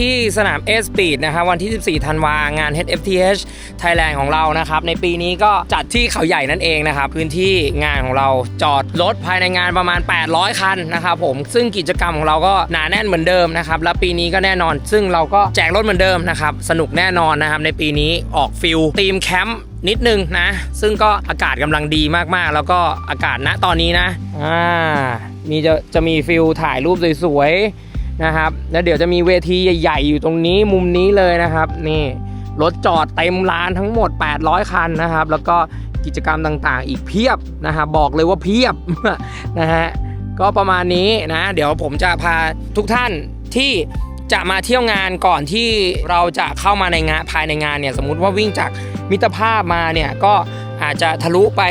ที่สนาม A Speed นะครับวันที่ 14 ธันวางาน HFTH Thailand ของเรานะครับ ในปีนี้ก็จัดที่เขาใหญ่นั่นเองนะครับ พื้นที่งานของเราจอดรถภายในงานประมาณ 800 คันนะครับผมซึ่งกิจกรรมของเราก็หนาแน่นเหมือนเดิมนะครับ และปีนี้ก็แน่นอน ซึ่งเราก็แจกรถเหมือนเดิมนะครับ สนุกแน่นอนนะครับ ในปีนี้ออกฟิลทีมแคมป์นิดนึงนะ ซึ่งก็อากาศกำลังดีมากๆ แล้วก็อากาศณตอนนี้นะอ่ามีจะจะมีฟิลถ่ายรูปสวยๆ นะครับ แล้วเดี๋ยวจะมีเวทีใหญ่ ๆ อยู่ตรงนี้มุมนี้เลยนะครับ นี่รถจอดเต็มลานทั้งหมด 800 คันนะครับ แล้วก็กิจกรรมต่างๆ อีกเพียบนะครับบอกเลยว่าเพียบนะฮะก็ประมาณนี้นะ เดี๋ยวผมจะพาทุกท่านที่จะมาเที่ยวงานก่อนที่เราจะเข้ามาในงานภายในงานเนี่ยสมมุติว่าวิ่งจากมิตรภาพมาเนี่ยก็อาจจะทะลุไป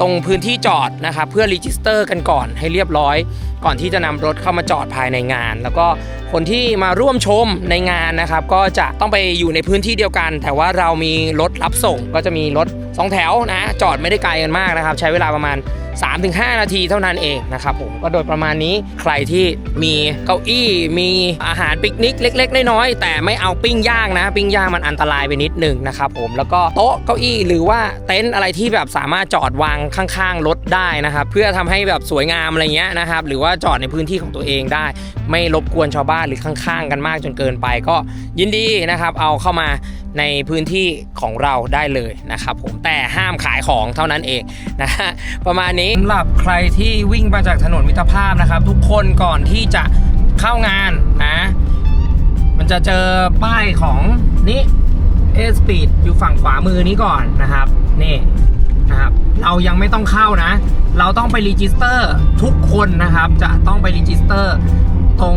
ตรงพื้นที่จอดนะครับเพื่อรีจิสเตอร์กันก่อนให้เรียบร้อย ก่อนที่จะนำรถเข้ามาจอดภายในงาน แล้วก็คนที่มาร่วมชมในงานนะครับ ก็จะต้องไปอยู่ในพื้นที่เดียวกัน แต่ว่าเรามีรถรับส่งก็จะมีรถ2แถวนะจอดไม่ได้ไกลกันมากนะครับ ใช้เวลาประมาณ 3-5 นาทีเท่านั้นเองนะครับผมก็โดยประมาณนี้ใครที่มีเก้าอี้มีอาหารปิกนิกเล็ก ๆ น้อยๆแต่ไม่เอาปิ้งย่างนะ ปิ้งย่างมันอันตรายไปนิดหนึ่งนะครับผมแล้วก็โต๊ะเก้าอี้หรือว่าเต็นท์อะไรที่แบบสามารถจอดวางข้างๆรถได้นะครับเพื่อทำให้แบบสวยงามอะไรเงี้ยนะครับหรือว่าจอดในพื้นที่ของตัวเองได้ ไม่รบกวนชาวบ้านหรือข้างๆ กันมากจนเกินไปก็ยินดีนะครับเอาเข้ามา ในพื้นที่ของเราได้เลยนะครับผมแต่ห้ามขายของเท่านั้นเองนะฮะประมาณนี้สำหรับใครที่วิ่งมาจากถนนมิตรภาพนะครับ ทุกคนก่อนที่จะเข้างานนะมันจะเจอป้ายของนี่เอสปีดอยู่ฝั่งขวามือนี้ก่อนนะครับนี่นะครับเรายังไม่ต้องเข้านะ เราต้องไปรีจิสเตอร์ทุกคนนะครับ จะต้องไปรีจิสเตอร์ตรง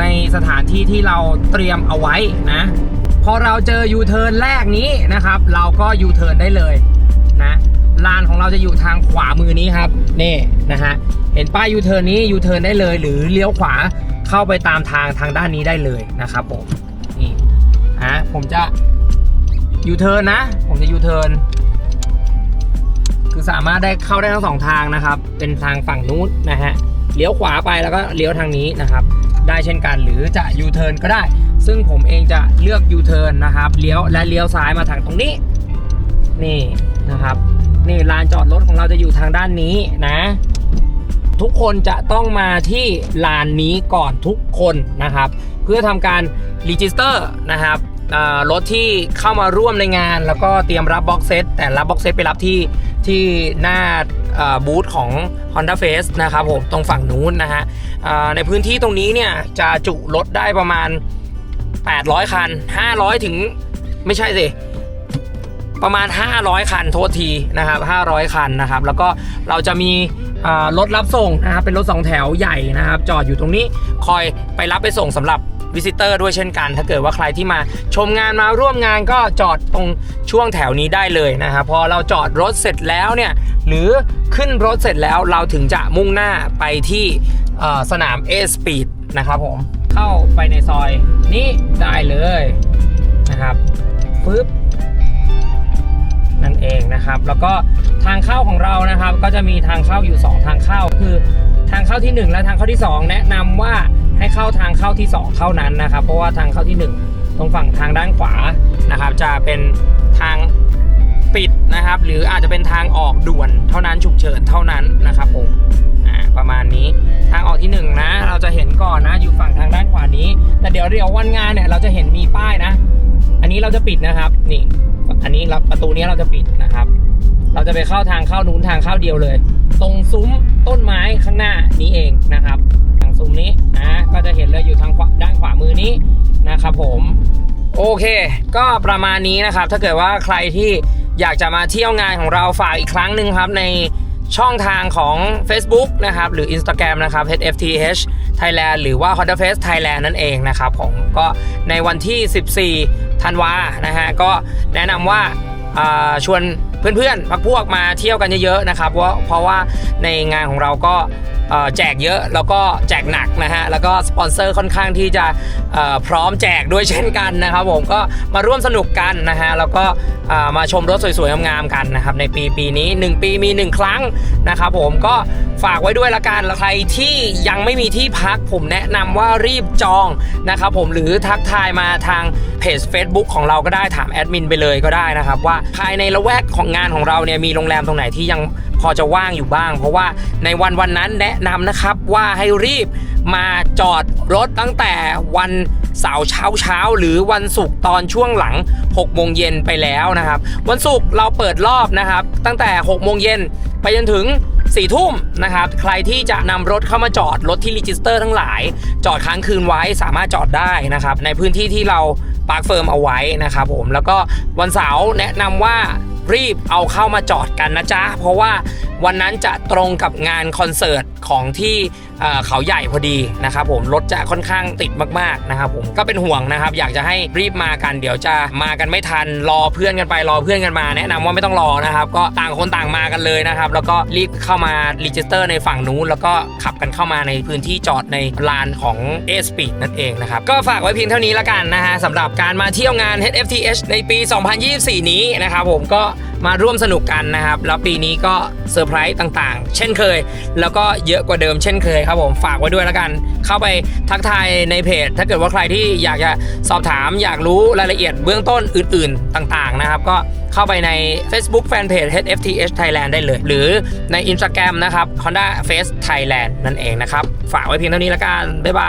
ในสถานที่ที่เราเตรียมเอาไว้นะ พอเราเจอยูเทิร์นแรกนี้นะครับ เราก็ยูเทิร์นได้เลยนะลานของเราจะอยู่ทางขวามือนี้ครับนี่นะฮะเห็นป้ายยูเทิร์นนี้ยูเทิร์นได้เลย หรือเลี้ยวขวาเข้าไปตามทางทางด้านนี้ได้เลยนะครับผมนี่ฮะผมจะยูเทิร์นนะ ผมจะยูเทิร์นคือสามารถได้เข้าได้ทั้งสองทางนะครับ เป็นทางฝั่งนู้นนะฮะ เลี้ยวขวาไปแล้วก็เลี้ยวทางนี้นะครับ ได้เช่นกันหรือจะยูเทิร์นก็ได้ ซึ่งผมเองจะเลือกยูเทิร์นนะครับเลี้ยวและเลี้ยวซ้ายมาทางตรงนี้ นี่นะครับ นี่ลานจอดรถของเราจะอยู่ทางด้านนี้นะ ทุกคนจะต้องมาที่ลานนี้ก่อนทุกคนนะครับ เพื่อทำการรีจิสเตอร์นะครับรถที่เข้ามาร่วมในงาน แล้วก็เตรียมรับบ็อกเซตแต่รับบ็อกเซตไปรับที่ ที่หน้าบูธของ Honda Face นะครับผมตรงฝั่งนู้นนะฮะในพื้นที่ตรงนี้เนี่ยจะจุรถได้ประมาณ 800 คัน 500 ถึงไม่ใช่สิประมาณ 500 คันโทษทีนะครับ500 คันนะครับ แล้วก็เราจะมีรถรับส่งนะครับเป็นรถ2แถวใหญ่นะครับ จอดอยู่ตรงนี้คอยไปรับไปส่งสำหรับ วิสิเตอร์ด้วยเช่นกัน ถ้าเกิดว่าใครที่มาชมงานมาร่วมงานก็จอดตรงช่วงแถวนี้ได้เลยนะครับพอเราจอดรถเสร็จแล้วเนี่ยหรือขึ้นรถเสร็จแล้วเราถึงจะมุ่งหน้าไปที่สนาม A Speed นะครับผมเข้าไปในซอยนี้ได้เลยนะครับปึ๊บนั่นเองนะครับ แล้วก็ทางเข้าของเรานะครับ ก็จะมีทางเข้าอยู่ 2 ทางเข้าคือทางเข้าที่ 1 และทางเข้าที่ 2 แนะนำว่า ให้เข้าทางเข้าที่ 2เท่านั้นนะครับ เพราะว่าทางเข้าที่ 1 ตรงฝั่งทางด้านขวานะครับ จะเป็นทางปิดนะครับ หรืออาจจะเป็นทางออกด่วนเท่านั้นฉุกเฉินเท่านั้นนะครับผมอ่าประมาณนี้ทางออกที่ 1 นะ เราจะเห็นก่อนนะอยู่ฝั่งทางด้านขวานี้ แต่เดี๋ยวเดี๋ยววันงานเนี่ยเราจะเห็นมีป้ายนะ อันนี้เราจะปิดนะครับนี่อันนี้เราประตูนี้เราจะปิดนะครับ เราจะไปเข้าทางเข้านู้นทางเข้าเดียวเลย ตรงซุ้มต้นไม้ข้างหน้านี้เองนะครับ ซุ้มนี้นะก็จะเห็นเลยอยู่ทางด้านขวามือนี้นะครับผมโอเค ก็ประมาณนี้นะครับ ถ้าเกิดว่าใครที่อยากจะมาเที่ยวงานของเราฝากอีกครั้งหนึ่งครับในช่องทางของ Facebook นะครับ หรือ Instagram นะครับ HFTH Thailand หรือว่า Honda Face Thailand นั่นเองนะครับผมก็ในวันที่ 14 ธันวานะฮะ ก็แนะนำว่าาชวนเพื่อนๆพักพวกมาเที่ยวกันเยอะๆนะครับเพราะเพราะว่าในงานของเราก็ แจกเยอะแล้วก็แจกหนักนะฮะแล้วก็สปอนเซอร์ค่อนข้างที่จะพร้อมแจกด้วยเช่นกันนะครับผมก็มาร่วมสนุกกันนะฮะแล้วก็มาชมรถสวยๆงามๆกันนะครับในปีปีนี้ 1 ปีมี 1 ครั้งนะครับผมก็ฝากไว้ด้วยละกันใครที่ยังไม่มีที่พักผมแนะนำว่ารีบจองนะครับผมหรือทักทายมาทางเพจ Facebook ของเราก็ได้ถามแอดมินไปเลยก็ได้นะครับว่าภายในละแวกของงานของเราเนี่ยมีโรงแรมตรงไหนที่ยัง พอจะว่างอยู่บ้าง เพราะว่าในวันวันนั้นแนะนำนะครับว่าให้รีบมาจอดรถตั้งแต่วันเสาร์เช้าเช้าหรือวันศุกร์ตอนช่วงหลัง6โมงเย็นไปแล้วนะครับ วันศุกร์เราเปิดรอบนะครับ ตั้งแต่6โมงเย็นไปจนถึง4ทุ่มนะครับ ใครที่จะนำรถเข้ามาจอดรถที่รีจิสเตอร์ทั้งหลาย จอดค้างคืนไว้สามารถจอดได้นะครับ ในพื้นที่ที่เราปาร์คเฟิร์มเอาไว้นะครับผมแล้วก็วันเสาร์แนะนำว่า รีบเอาเข้ามาจอดกันนะจ๊ะ เพราะว่าวันนั้นจะตรงกับงานคอนเสิร์ตของที่เขาใหญ่พอดีนะครับผมรถจะค่อนข้างติดมากๆนะครับผมก็เป็นห่วงนะครับ อยากจะให้รีบมากันเดี๋ยวจะมากันไม่ทันรอเพื่อนกันไปรอเพื่อนกันมา แนะนำว่าไม่ต้องรอนะครับ ก็ต่างคนต่างมากันเลยนะครับ แล้วก็รีบเข้ามารีจิสเตอร์ในฝั่งนู้นแล้วก็ขับกันเข้ามาในพื้นที่จอดในลานของ a s p e e d นั่นเองนะครับก็ฝากไว้เพียงเท่านี้ละกันนะฮะสำหรับการมาเที่ยวงาน HFTH ในปี 2024 นี้นะครับผมก็ มาร่วมสนุกกันนะครับ แล้วปีนี้ก็เซอร์ไพรส์ต่างๆ เช่นเคย แล้วก็เยอะกว่าเดิมเช่นเคยครับผมฝากไว้ด้วยและกัน เข้าไปทักทายในเพจ ถ้าเกิดว่าใครที่อยากจะสอบถาม อยากรู้รายละเอียดเบื้องต้นอื่น ๆ ต่างๆนะครับ ก็เข้าไปใน Facebook Fanpage HFTH Thailand ได้เลย หรือใน Instagram นะครับ Honda Face Thailand นั่นเองนะครับ ฝากไว้เพียงเท่านี้ละกัน บ๊ายบาย